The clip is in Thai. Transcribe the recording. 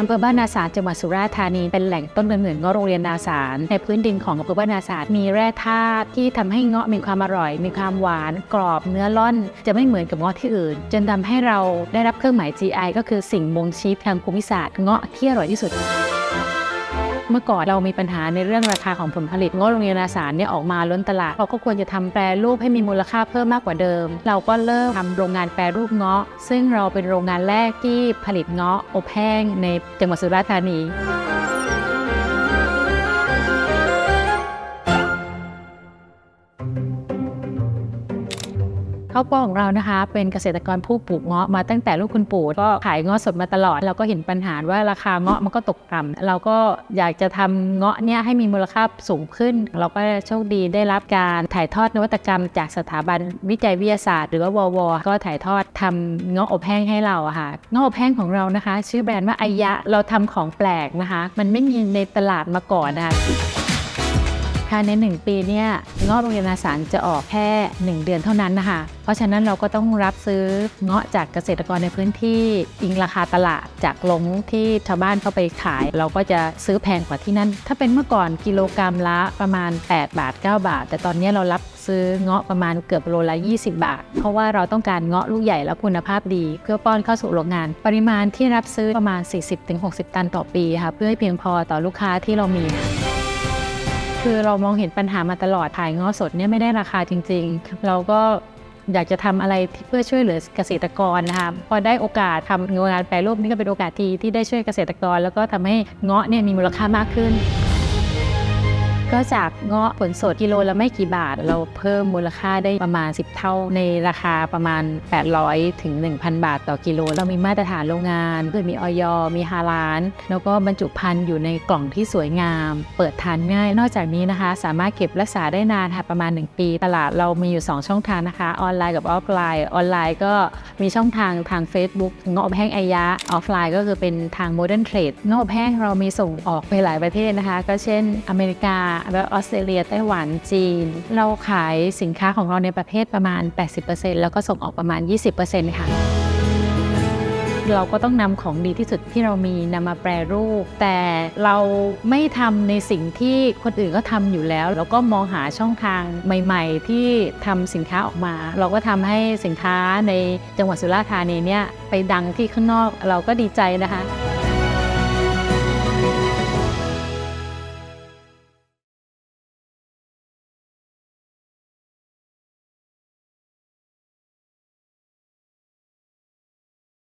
อำเภอบ้านนาสารจังหวัดสุราษฎร์ธานีเป็นแหล่งต้นกำเนิดเงาะโรงเรียนนาสารในพื้นดินของอำเภอบ้านนาสารมีแร่ธาตุที่ทำให้เงาะมีความอร่อย มีความหวาน กรอบเนื้อล่อน จะไม่เหมือนกับเงาะที่อื่น จนทำให้เราได้รับเครื่องหมาย GI ก็คือสิ่งบ่งชี้ทางภูมิศาสตร์เงาะที่อร่อยที่สุด เมื่อก่อนเรามีปัญหาในเรื่องราคาของผลผลิตงดโรงเรียนอาสารเนี่ยออกมาล้นตลาด เราก็ควรจะทำแปรรูปให้มีมูลค่าเพิ่มมากกว่าเดิม เราก็เริ่มทำโรงงานแปรรูปเงาะ ซึ่งเราเป็นโรงงานแรกที่ผลิตเงาะอบแห้งในจังหวัดสุราษฎร์ธานี ข้าวโพดของเรานะคะ เป็นเกษตรกรผู้ปลูกเงาะมาตั้งแต่ลูกคุณปู่ก็ขายเงาะสดมาตลอด เราก็เห็นปัญหาว่าราคาเงาะมันก็ตกต่ำเราก็อยากจะทำเงาะเนี่ยให้มีมูลค่าสูงขึ้น เราก็โชคดีได้รับการถ่ายทอดนวัตกรรม จากสถาบันวิจัยวิทยาศาสตร์ หรือว่าวว ก็ถ่ายทอดทำเงาะอบแห้งให้เราอะค่ะเงาะอบแห้งของเรานะคะ ชื่อแบรนด์ว่าอายะเราทำของแปลกนะคะ มันไม่มีในตลาดมาก่อนนะคะ ภายใน 1 ปีเนี่ยเงาะโรงเรียนอาสารจะออกแค่ 1 เดือนเท่านั้นนะคะ เพราะฉะนั้นเราก็ต้องรับซื้อเงาะจากเกษตรกรในพื้นที่อิงราคาตลาดจากลงที่ชาวบ้านเข้าไปขาย เราก็จะซื้อแพงกว่าที่นั่น ถ้าเป็นเมื่อก่อนกิโลกรรัมละประมาณ 8 บาท 9 บาท แต่ตอนนี้เรารับซื้อเงาะประมาณเกือบโลละ 20 บาท เพราะว่าเราต้องการเงาะลูกใหญ่และคุณภาพดี เพื่อป้อนเข้าสู่โรงงาน ปริมาณที่รับซื้อประมาณ 40-60 ตันต่อปีค่ะเพื่อให้เพียงพอต่อลูกค้าที่เรามี คือเรามองเห็นปัญหามาตลอดขายเงาะสดเนี่ยไม่ได้ราคาจริง ๆ เราก็อยากจะทำอะไรเพื่อช่วยเหลือเกษตรกรนะคะพอได้โอกาสทำงานแปรรูปนี่ก็เป็นโอกาสที่ที่ได้ช่วยเกษตรกร แล้วก็ทำให้เงาะเนี่ยมีมูลค่ามากขึ้น ก็จากเงาะผลสดกิโลละไม่กี่บาท เราเพิ่มมูลค่าได้ประมาณ 10 เท่าในราคาประมาณ 800 ถึง 1,000 บาทต่อกิโล เรามีมาตรฐานโรงงานคือมีออยมีฮาลาน แล้วก็บรรจุภัณฑ์อยู่ในกล่องที่สวยงาม เปิดทานง่าย นอกจากนี้นะคะ สามารถเก็บรักษาได้นานค่ะประมาณ 1 ปี ตลาดเรามีอยู่ 2 ช่องทางนะคะ ออนไลน์กับออฟไลน์ ออนไลน์ก็มีช่องทางทาง Facebook เงาะแห้งไอยะ ออฟไลน์ก็คือเป็นทาง Modern Trade เงาะแห้งเรามีส่งออกไปหลายประเทศนะคะ ก็เช่นอเมริกาและออสเตรเลียไต้หวันจีน เราขายสินค้าของเราในประเทศประมาณ 80%แล้วก็ส่งออกประมาณ 20%ค่ะ เราก็ต้องนำของดีที่สุดที่เรามีนำมาแปรรูป แต่เราไม่ทำในสิ่งที่คนอื่นก็ทำอยู่แล้วเราก็มองหาช่องทางใหม่ ๆ ที่ทำสินค้าออกมา เราก็ทำให้สินค้าในจังหวัดสุราษฎร์ธานีเนี่ยไปดังที่ข้างนอกเราก็ดีใจนะคะ